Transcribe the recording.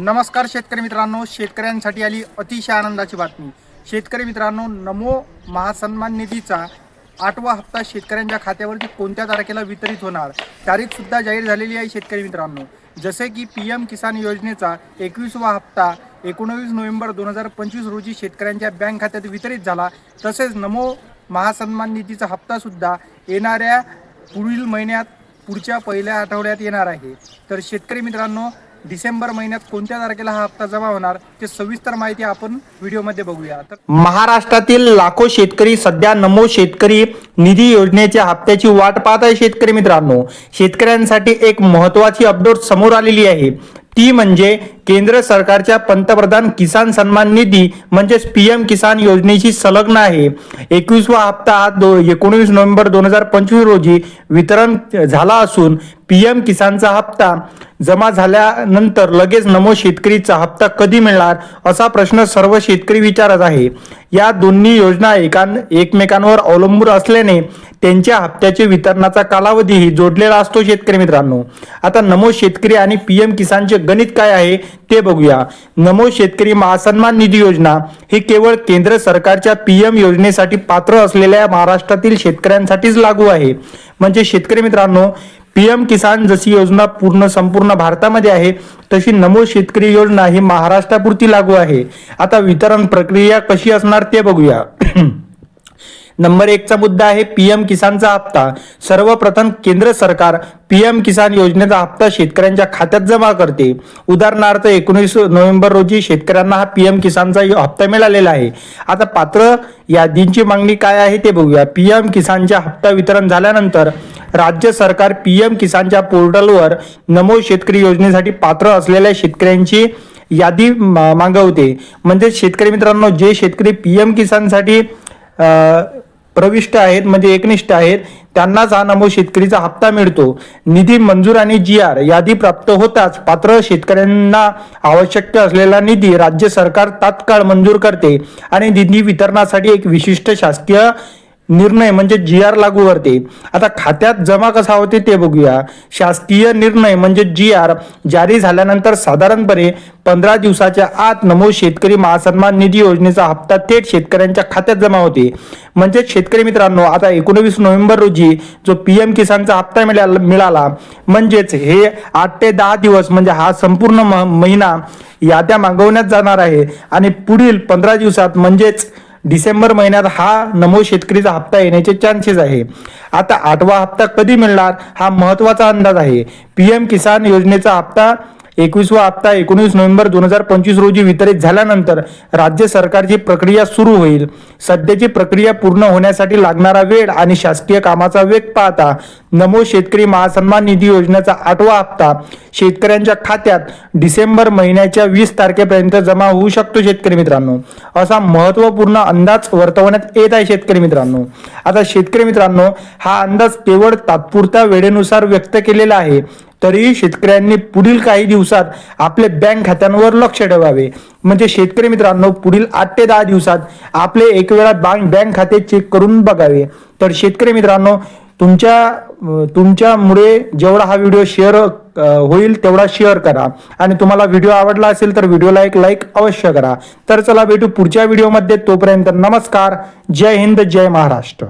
नमस्कार शेतकरी मित्रांनो शेतकऱ्यांसाठी आली अतिशय आनंदाची बातमी. शेतकरी मित्रांनो नमो महासन्मान निधीचा आठवा हप्ता शेतकऱ्यांच्या खात्यावरती कोणत्या तारखेला वितरित होणार तारीख सुद्धा जाहीर झालेली आहे शेतकरी मित्रांनो. जसे की पी एम किसान योजनेचा एकवीसवा हप्ता एकोणवीस नोव्हेंबर दोन हजार पंचवीस रोजी शेतकऱ्यांच्या बँक खात्यात वितरित झाला तसेच नमो महासन्मान निधीचा हप्ता सुद्धा येणाऱ्या पुढील महिन्यात पुढच्या पहिल्या आठवड्यात येणार आहे. तर शेतकरी मित्रांनो डिसेंबर महिन्यात कोणत्या तारखेला हा हप्ता जमा होणार ते सविस्तर माहिती आपण व्हिडिओमध्ये बघूया. महाराष्ट्रातील लाखो शेतकरी सध्या नमो शेतकरी निधी योजनेच्या हप्त्याची वाट पाहत आहे शेतकरी मित्रांनो. शेतकऱ्यांसाठी एक महत्वाची अपडेट समोर आलेली आहे. ती म्हणजे केंद्र सरकारच्या पंतप्रधान किसान सन्मान निधी म्हणजेच पी एम किसान योजनेशी संलग्न आहे. एकवीसवा हप्ता हा दो एकोणवीस नोव्हेंबर दोन हजार पंचवीस रोजी वितरण झाला असून पी एम किसानचा हप्ता जमा झाल्यानंतर लगेच नमो शेतकरीचा हप्ता कधी मिळणार असा प्रश्न सर्व शेतकरी विचारत आहे. या दोन्ही योजना एकां एकमेकांवर अवलंबून असल्याने त्यांच्या हप्त्याचे वितरणाचा कालावधीही जोडलेला असतो शेतकरी मित्रांनो. आता नमो शेतकरी आणि पी एम किसानचे गणित काय आहे ते बघूया. नमो शेतकरी महासन्मान निधी योजना ही केवळ केंद्र सरकारच्या पी एम योजनेसाठी पात्र असलेल्या महाराष्ट्रातील शेतकऱ्यांसाठीच लागू आहे. म्हणजे शेतकरी मित्रांनो पीएम किसान जशी योजना पूर्ण संपूर्ण भारतामध्ये आहे तशी नमो शेतकरी योजना ही महाराष्ट्रापुरती लागू आहे. आता वितरण प्रक्रिया कशी असणार ते बघूया. नंबर एकचा मुद्दा आहे पीएम किसानचा हप्ता. सर्वप्रथम केंद्र सरकार पीएम किसान योजनेचा हप्ता शेतकऱ्यांच्या खात्यात जमा करते. उदाहरणार्थ एकोणीस नोव्हेंबर रोजी शेतकऱ्यांना हा पीएम किसानचा हप्ता मिळालेला आहे. आता पात्र यादींची मागणी काय आहे ते बघूया. पीएम किसानच्या हप्ता वितरण झाल्यानंतर राज्य सरकार पीएम किसानच्या पोर्टलवर नमो शेतकरी योजनेसाठी पात्र असलेल्या शेतकऱ्यांची यादी मा- मागवते. म्हणजे शेतकरी मित्रांनो जे शेतकरी पीएम किसानसाठी प्रविष्ट आहेत म्हणजे एकनिष्ठ आहेत त्यांनाच हा नमो शेतकरीचा हप्ता मिळतो. निधी मंजूर आणि जी आर यादी प्राप्त होताच पात्र शेतकऱ्यांना आवश्यक असलेला निधी राज्य सरकार तात्काळ मंजूर करते आणि निधी वितरणासाठी एक विशिष्ट शासकीय निर्णय म्हणजे जी आर लागू करते आता खात्यात जमा कसा होते ते बघूया. शासकीय निर्णय म्हणजे जी आर जारी झाल्यानंतर साधारणपणे पंधरा दिवसाच्या आत नमो शेतकरी महासन्मान निधी योजनेचा हप्ता थेट शेतकऱ्यांच्या खात्यात जमा होते. म्हणजे शेतकरी मित्रांनो आता एकोणवीस नोव्हेंबर रोजी जो पीएम किसानचा हप्ता मिळाला मिळाला म्हणजेच हे आठ ते दहा दिवस म्हणजे हा संपूर्ण म- महिना याद्या मागवण्यात जाणार आहे. आणि पुढील पंधरा दिवसात म्हणजेच डिसेंबर महिन्यात हा नमो शेतकरीचा हप्ता येण्याचे चान्सेस आहे. आता आठवा हप्ता कधी मिळणार हा महत्त्वाचा अंदाज आहे. पीएम किसान योजनेचा हप्ता एकवीसवा हप्ता एकोणीस नोव्हेंबर दोन हजार पंचवीस रोजी वितरित झाल्यानंतर राज्य सरकारची प्रक्रिया सुरू होईल. सध्याची प्रक्रिया पूर्ण होण्यासाठी लागणारा वेळ आणि शासकीय कामाचा वेग पाहता नमो शेतकरी महासन्मान निधी योजनेचा आठवा हप्ता शेतकऱ्यांच्या खात्यात डिसेंबर महिन्याच्या वीस तारखेपर्यंत जमा होऊ शकतो शेतकरी मित्रांनो. असा महत्त्वपूर्ण अंदाज वर्तवण्यात येत आहे शेतकरी मित्रांनो. आता शेतकरी मित्रांनो हा अंदाज केवळ तात्पुरत्या वेळेनुसार व्यक्त केलेला आहे. तरीही शेतकऱ्यांनी पुढील काही दिवसात आपले बँक खात्यांवर लक्ष ठेवावे. म्हणजे शेतकरी मित्रांनो पुढील आठ ते दहा दिवसात आपले एक वेळा बँक बँक खाते चेक करून बघावे. तर शेतकरी मित्रांनो तुमच्या तुमच्यामुळे जेवढा हा व्हिडिओ शेअर होईल तेवढा शेअर करा. आणि तुम्हाला व्हिडिओ आवडला असेल तर व्हिडिओला एक लाईक अवश्य करा. तर चला भेटू पुढच्या व्हिडिओमध्ये तोपर्यंत नमस्कार. जय हिंद जय महाराष्ट्र.